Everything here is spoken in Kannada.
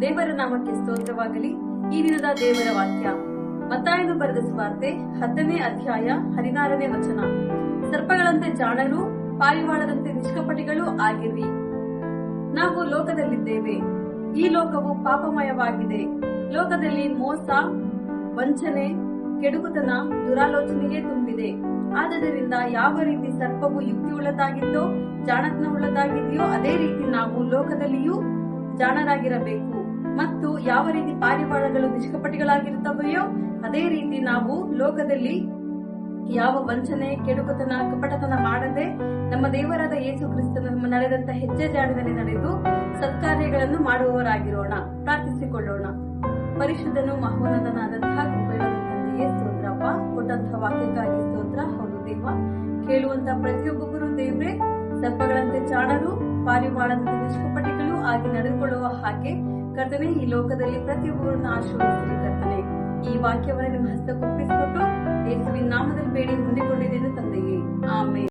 ದೇವರ ನಾಮಕ್ಕೆ ಸ್ತೋತ್ರವಾಗಲಿ. ಈ ದಿನದ ದೇವರ ವಾಕ್ಯ. ಮತ್ತಾಯನು ಬರೆದ ಸ್ವಾರ್ತೆ ಹತ್ತನೇ ಅಧ್ಯಾಯ ಹದಿನಾರನೇ ವಚನ. ಸರ್ಪಗಳಂತೆ ಜಾಣರು, ಪಾರಿವಾಳದಂತೆ ನಿಷ್ಕಪಟಿಗಳು ಆಗಿರಿ. ನಾವು ಲೋಕದಲ್ಲಿದ್ದೇವೆ. ಈ ಲೋಕವು ಪಾಪಮಯವಾಗಿದೆ. ಲೋಕದಲ್ಲಿ ಮೋಸ, ವಂಚನೆ, ಕೆಡುಕುತನ ದುರಾಲೋಚನೆಗೆ ತುಂಬಿದೆ. ಆದ್ದರಿಂದ ಯಾವ ರೀತಿ ಸರ್ಪವು ಯುಕ್ತಿಯುಳ್ಳದಾಗಿದ್ದೋ ಜಾಣತನವುಳ್ಳದಾಗಿದೆಯೋ ಅದೇ ರೀತಿ ನಾವು ಲೋಕದಲ್ಲಿಯೂ ಜಾಣರಾಗಿರಬೇಕು. ಮತ್ತು ಯಾವ ರೀತಿ ಪಾರಿವಾಳಗಳು ನಿಷ್ಕಪಟಿಗಳಾಗಿರುತ್ತವೆಯೋ, ಅದೇ ರೀತಿ ನಾವು ಲೋಕದಲ್ಲಿ ಯಾವ ವಂಚನೆ, ಕೆಡುಕತನ, ಕಪಟತನ ಮಾಡದೆ ನಮ್ಮ ದೇವರಾದ ಯೇಸು ಕ್ರಿಸ್ತನ ನಡೆದಂತ ಹೆಜ್ಜೆ ಜಾಡದಲ್ಲಿ ನಡೆದು ಸತ್ಕಾರ್ಯಗಳನ್ನು ಮಾಡುವವರಾಗಿರೋಣ, ಪ್ರಾರ್ಥಿಸಿಕೊಳ್ಳೋಣ. ಪರಿಶುದ್ಧನು, ಮಹೋನ್ನತನಾದಂತಹ ಕೃಪೆಗಳ ತಂದೆಯೇ ಸ್ತೋತ್ರಪ್ಪ ಕೊಟ್ಟಂತಹ ವಾಕ್ಯಕ್ಕಾಗಿ ಸ್ತೋತ್ರ. ಹೌದು ದೇವ, ಕೇಳುವಂತ ಪ್ರತಿಯೊಬ್ಬೊಬ್ಬರು ದೇವ್ರೆ, ಸರ್ಪಗಳಂತೆ ಚಾಣರು ಪಾರಿವಾಳದಂತೆ ನಿಷ್ಕಪಟಿಗಳು ಆಗಿ ನಡೆದುಕೊಳ್ಳುವ ಹಾಗೆ ಕರ್ತನೆ ಈ ಲೋಕದಲ್ಲಿ ಪ್ರತಿಯೊಬ್ಬರನ್ನು ಆಶೀರ್ವದಿಸಿರಿ ಕರ್ತನೆ. ಈ ವಾಕ್ಯವನ್ನು ನಿಮ್ಮ ಹಸ್ತಕ್ಕೊಪ್ಪಿಸಿಕೊಟ್ಟು